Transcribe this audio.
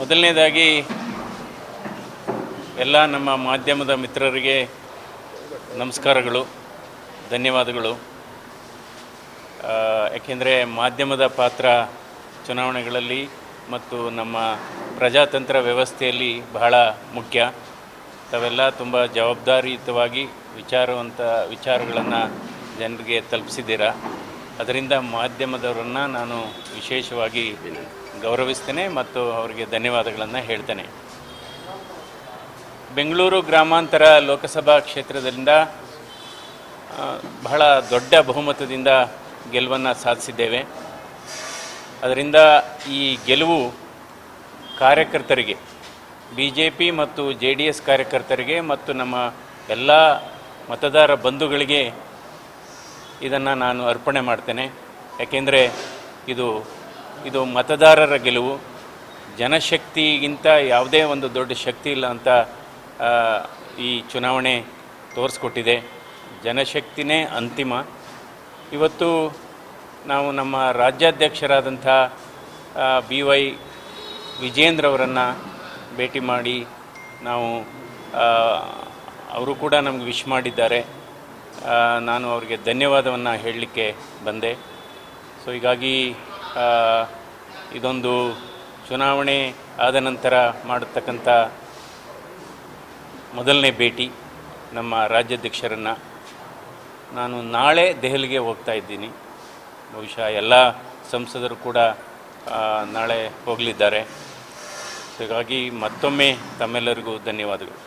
ಮೊದಲನೇದಾಗಿ, ಎಲ್ಲ ನಮ್ಮ ಮಾಧ್ಯಮದ ಮಿತ್ರರಿಗೆ ನಮಸ್ಕಾರಗಳು, ಧನ್ಯವಾದಗಳು. ಯಾಕೆಂದರೆ ಮಾಧ್ಯಮದ ಪಾತ್ರ ಚುನಾವಣೆಗಳಲ್ಲಿ ಮತ್ತು ನಮ್ಮ ಪ್ರಜಾತಂತ್ರ ವ್ಯವಸ್ಥೆಯಲ್ಲಿ ಬಹಳ ಮುಖ್ಯ. ತಾವೆಲ್ಲ ತುಂಬ ಜವಾಬ್ದಾರಿಯುತವಾಗಿ ವಿಚಾರವಂತ ವಿಚಾರಗಳನ್ನು ಜನರಿಗೆ ತಲುಪಿಸಿದ್ದೀರಾ? ಅದರಿಂದ ಮಾಧ್ಯಮದವರನ್ನು ನಾನು ವಿಶೇಷವಾಗಿ ಗೌರವಿಸ್ತೇನೆ ಮತ್ತು ಅವರಿಗೆ ಧನ್ಯವಾದಗಳನ್ನು ಹೇಳ್ತೇನೆ. ಬೆಂಗಳೂರು ಗ್ರಾಮಾಂತರ ಲೋಕಸಭಾ ಕ್ಷೇತ್ರದಿಂದ ಬಹಳ ದೊಡ್ಡ ಬಹುಮತದಿಂದ ಗೆಲುವನ್ನು ಸಾಧಿಸಿದ್ದೇವೆ. ಅದರಿಂದ ಈ ಗೆಲುವು ಕಾರ್ಯಕರ್ತರಿಗೆ ಬಿ ಜೆ ಪಿ ಮತ್ತು ಜೆ ಡಿ ಎಸ್ ಕಾರ್ಯಕರ್ತರಿಗೆ ಮತ್ತು ನಮ್ಮ ಎಲ್ಲ ಮತದಾರ ಬಂಧುಗಳಿಗೆ ಇದನ್ನು ನಾನು ಅರ್ಪಣೆ ಮಾಡ್ತೇನೆ. ಯಾಕೆಂದರೆ ಇದು ಇದು ಮತದಾರರ ಗೆಲುವು. ಜನಶಕ್ತಿಗಿಂತ ಯಾವುದೇ ಒಂದು ದೊಡ್ಡ ಶಕ್ತಿ ಇಲ್ಲ ಅಂತ ಈ ಚುನಾವಣೆ ತೋರಿಸ್ಕೊಟ್ಟಿದೆ. ಜನಶಕ್ತಿನೇ ಅಂತಿಮ. ಇವತ್ತು ನಾವು ನಮ್ಮ ರಾಜ್ಯಾಧ್ಯಕ್ಷರಾದಂಥ ಬಿ ವೈ ವಿಜೇಂದ್ರವರನ್ನು ಭೇಟಿ ಮಾಡಿ ನಾವು ಅವರು ಕೂಡ ನಮಗೆ ವಿಶ್ ಮಾಡಿದ್ದಾರೆ. ನಾನು ಅವರಿಗೆ ಧನ್ಯವಾದವನ್ನು ಹೇಳಲಿಕ್ಕೆ ಬಂದೆ. ಸೊ ಹೀಗಾಗಿ ಇದೊಂದು ಚುನಾವಣೆ ಆದ ನಂತರ ಮಾಡತಕ್ಕಂಥ ಮೊದಲನೇ ಭೇಟಿ ನಮ್ಮ ರಾಜ್ಯಾಧ್ಯಕ್ಷರನ್ನು. ನಾನು ನಾಳೆ ದೆಹಲಿಗೆ ಹೋಗ್ತಾ ಇದ್ದೀನಿ. ಬಹುಶಃ ಎಲ್ಲ ಸಂಸದರು ಕೂಡ ನಾಳೆ ಹೋಗಲಿದ್ದಾರೆ. ಸೊ ಹೀಗಾಗಿ ಮತ್ತೊಮ್ಮೆ ತಮ್ಮೆಲ್ಲರಿಗೂ ಧನ್ಯವಾದಗಳು.